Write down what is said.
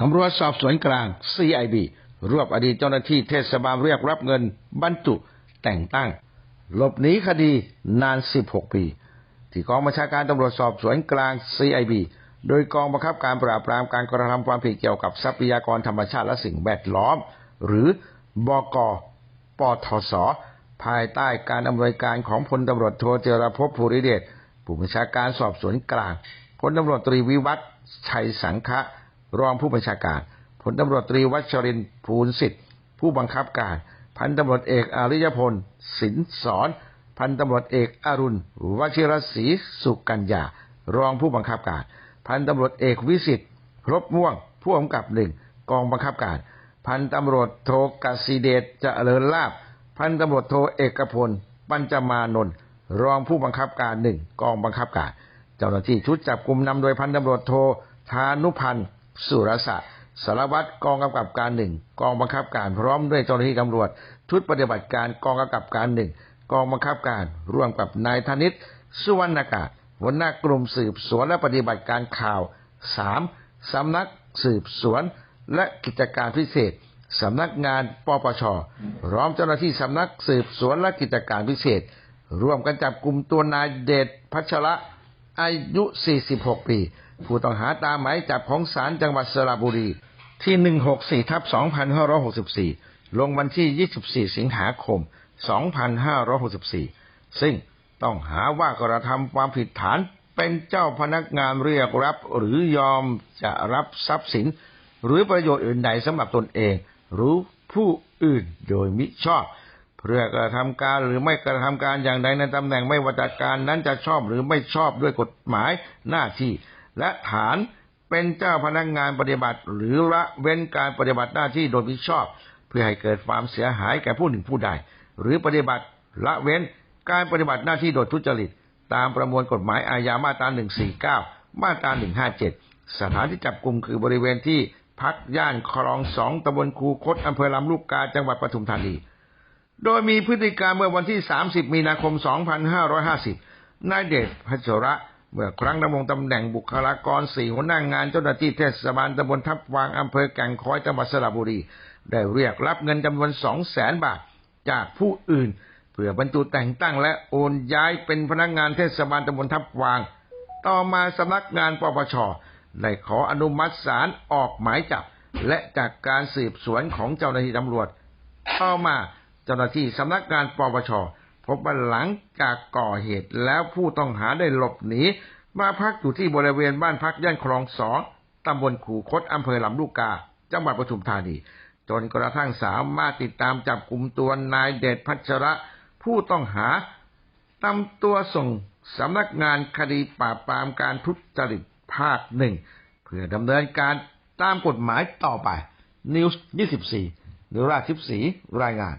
ตำรวจสอบสวนกลาง CIB รวบอดีตเจ้าหน้าที่เทศบาลเรียกรับเงิน บรรจุแต่งตั้ง หลบหนีคดีนาน 16 ปี ที่กองบัญชาการตำรวจสอบสวนกลาง CIB โดยกองบังคับการปราบปรามการกระทำความผิดเกี่ยวกับทรัพยากรธรรมชาติและสิ่งแวดล้อม หรือบกปทศภายใต้การอำนวยการของพลตำรวจโทเจรพภูริเดชผู้บัญชาการสอบสวนกลางพลตำรวจตรีวิวัฒชัยสังฆะ รองผู้บัญชาการพลตำรวจตรีวัชรินทร์ภูลสิทธิ์ ผู้บังคับการ พันตำรวจเอกอริยพล สินสอนพันตำรวจเอกอรุณวชิรศรีสุกัญญารองผู้บังคับการ พันตำรวจเอกวิสิทธิ์รบม่วง ผู้กำกับหนึ่งกองบังคับการ พันตำรวจโทกสิเดชเจริญลาบพันตำรวจโทเอกพล ปัญจมานนท์รองผู้บังคับการหนึ่งกองบังคับการ เจ้าหน้าที่ชุดจับกลุ่มนำโดยพันตำรวจโทธานุพันธ์ สุรศักดิ์สารวัตรกองกำกับการหนึ่งกองบังคับการพร้อมด้วยเจ้าหน้าที่ตำรวจ ชุดปฏิบัติการกองกำกับการหนึ่งกองบังคับการร่วมกับนายธนิตสุวรรณกาศหัวหน้ากลุ่มสืบสวนและปฏิบัติการข่าวสามสำนักสืบสวน และกิจการพิเศษสำนักงานปปชพร้อมเจ้าหน้าที่สำนักสืบสวนและกิจการพิเศษ ร่วมกันจับกลุ่มตัวนายเดชพัชระ อายุ 46 ปี ผู้ต้องหาตามหมายจับของศาลจังหวัดสระบุรี ที่ 164ทับ2564 ลงวันที่ 24 สิงหาคม 2564 ซึ่งต้องหาว่ากระทำความผิดฐานเป็นเจ้าพนักงานเรียกรับหรือยอมจะรับทรัพย์สิน หรือประโยชน์อื่นใดสำหรับตนเอง หรือผู้อื่นโดยมิชอบ เพื่อกระทำการหรือไม่กระทำการอย่างใดในตำแหน่งไม่ว่าจากการนั้นจะชอบหรือไม่ชอบด้วยกฎหมายหน้าที่ และฐานเป็นเจ้าพนักงานปฏิบัติ หรือละเว้นการปฏิบัติหน้าที่โดยมิชอบ เพื่อให้เกิดความเสียหายแก่ผู้หนึ่งผู้ใด หรือปฏิบัติละเว้นการปฏิบัติหน้าที่โดยทุจริต ตามประมวลกฎหมายอาญามาตรา 149 มาตรา 157 สถานที่จับกลุ่มคือบริเวณที่พักย่านคลองสองตำบลคูคตอำเภอลำลูกกาจังหวัดปทุมธานี โดยมีพฤติการเมื่อวันที่ 30 มีนาคม 2550 นายเดชพัชระ เมื่อครั้งดำรงตำแหน่งบุคลากรสี่หัวหน้างงานเจ้าหน้าที่เทศบาลตำบลทับวางอำเภอแก่งคอยจังหวัดสระบุรี ได้เรียกรับเงินจำนวน2แสนบาท จากผู้อื่น เพื่อบรรจุแต่งตั้งและโอนย้ายเป็นพนักงานเทศบาลตำบลทับวาง ต่อมาสำนักงานปปชได้ขออนุมัติศาลออกหมายจับ และจากการสืบสวนของเจ้าหน้าที่ตำรวจ ต่อมา เจ้าหน้าที่สำนักงานปปชพบว่าหลังจากก่อเหตุแล้วผู้ต้องหาได้หลบหนีมาพักอยู่ที่บริเวณบ้านพักย่านคลองสองตำบลขู่คดอำเภอลำลูกกา จังหวัดปทุมธานี จนกระทั่งสามารถติดตามจับกลุ่มตัวนายเดชพัชระ ผู้ต้องหานำตัวส่งสำนักงานคดีปราบปรามการทุจริตภาคหนึ่งเพื่อดำเนินการตามกฎหมายต่อไปนิวส์24นิราธิปศรีรายงาน